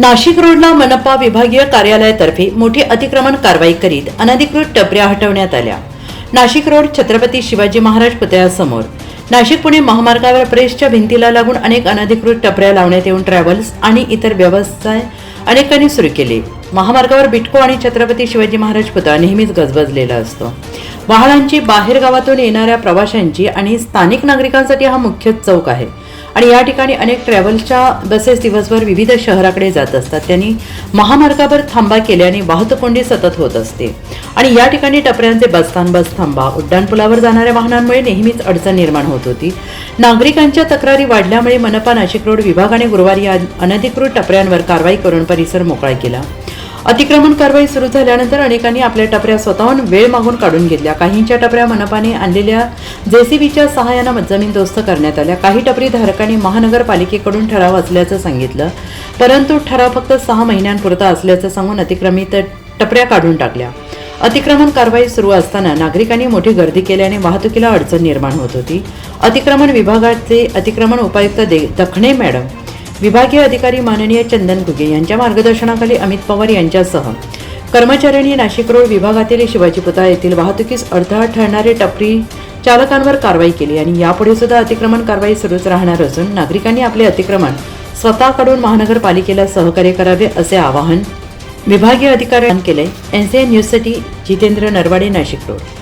नाशिक रोडला मनपा विभागीय कार्यालयातर्फे मोठी अतिक्रमण कारवाई करीत अनधिकृत टपऱ्या हटवण्यात आल्या. नाशिक रोड छत्रपती शिवाजी महाराज पुतळ्यासमोर. नाशिक पुणे महामार्गावर प्रेसच्या भिंतीला लागून अनेक अनधिकृत टपऱ्या लावण्यात येऊन ट्रॅव्हल्स आणि इतर व्यवसाय अनेकांनी सुरू केले. महामार्गावर बिटको आणि छत्रपती शिवाजी महाराज पुतळा नेहमीच गजबजलेला असतो. वाहनांची बाहेर गावातून येणाऱ्या प्रवाशांची आणि स्थानिक नागरिकांसाठी हा मुख्य चौक आहे. आणि या ठिकाणी अनेक ट्रॅव्हल्सच्या बसेस दिवसभर विविध शहराकडे जात असतात. त्यांनी महामार्गावर थांबा केल्याने वाहतूक कोंडी सतत होत असते. आणि या ठिकाणी टपऱ्यांचे बसस्थान बस थांबा उड्डाणपुलावर जाणाऱ्या वाहनांमुळे नेहमीच अडचण निर्माण होत होती. नागरिकांच्या तक्रारी वाढल्यामुळे मनपा नाशिक रोड विभागाने गुरुवारी या अनधिकृत टपऱ्यांवर कारवाई करून परिसर मोकळा केला. अतिक्रमण कारवाई सुरू झाल्यानंतर अनेकांनी आपल्या टपऱ्या स्वतःहून वेळ मागून काढून घेतल्या. काहींच्या टपऱ्या मनपाने आणलेल्या जेसीबीच्या सहाय्यानं जमीनदोस्त करण्यात आल्या. काही टपरी धारकांनी महानगरपालिकेकडून ठराव असल्याचं सांगितलं. परंतु ठराव फक्त सहा महिन्यांपुरता असल्याचं सांगून अतिक्रमित टपऱ्या काढून टाकल्या. अतिक्रमण कारवाई सुरू असताना नागरिकांनी मोठी गर्दी केल्याने वाहतुकीला अडचण निर्माण होत होती. अतिक्रमण विभागाचे अतिक्रमण उपायुक्त दे दखणे मॅडम विभागीय अधिकारी माननीय चंदन घुगे यांच्या मार्गदर्शनाखाली अमित पवार यांच्यासह कर्मचाऱ्यांनी नाशिक रोड विभागातील शिवाजी पुतळा येथील वाहतुकीस अडथळा ठरणारे टपरी चालकांवर कारवाई केली आणि यापुढे सुद्धा अतिक्रमण कारवाई सुरूच राहणार असून नागरिकांनी आपले अतिक्रमण स्वतःकडून महानगरपालिकेला सहकार्य करावे असे आवाहन विभागीय अधिकाऱ्यांनी केले. एनसीएन न्यूजसाठी जितेंद्र नरवाडे नाशिक रोड.